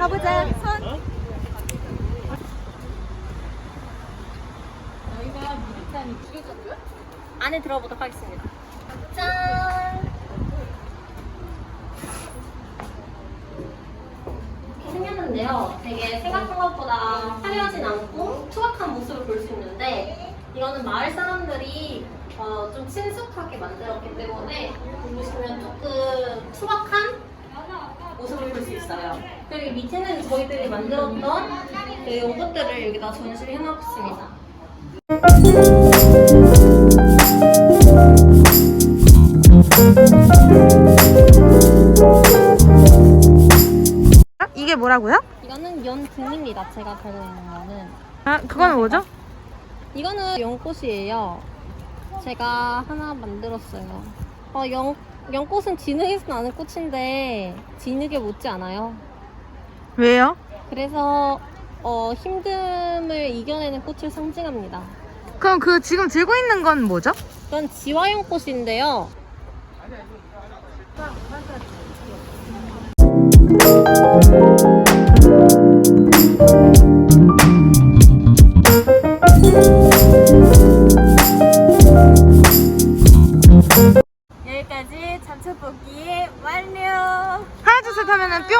가보자. 선. 어? 안에 들어보도록 하겠습니다. 짠! 이렇게 생겼는데요. 되게 생각한 것보다 화려하진 않고 투박한 모습을 볼 수 있는데 이거는 마을 사람들이 어, 좀 친숙하게 만들었기 때문에 보시면 조금 투박한 있어요. 그리고 이 밑에는 저희들이 만들었던 그 요것들을 여기다 전시를 해놨습니다. 아, 이게 뭐라고요? 이거는 연등입니다. 제가 들고 있는 거는. 아, 그건 뭐죠? 이거는 연꽃이에요. 제가 하나 만들었어요. 어, 연, 연꽃은 진흙에서 나는 꽃인데 진흙에 묻지 않아요. 왜요? 그래서 어, 힘듦을 이겨내는 꽃을 상징합니다. 그럼 그 지금 들고 있는 건 뭐죠? 이건 지화연 꽃인데요. 완료. 하나 둘셋 하면은 뿅!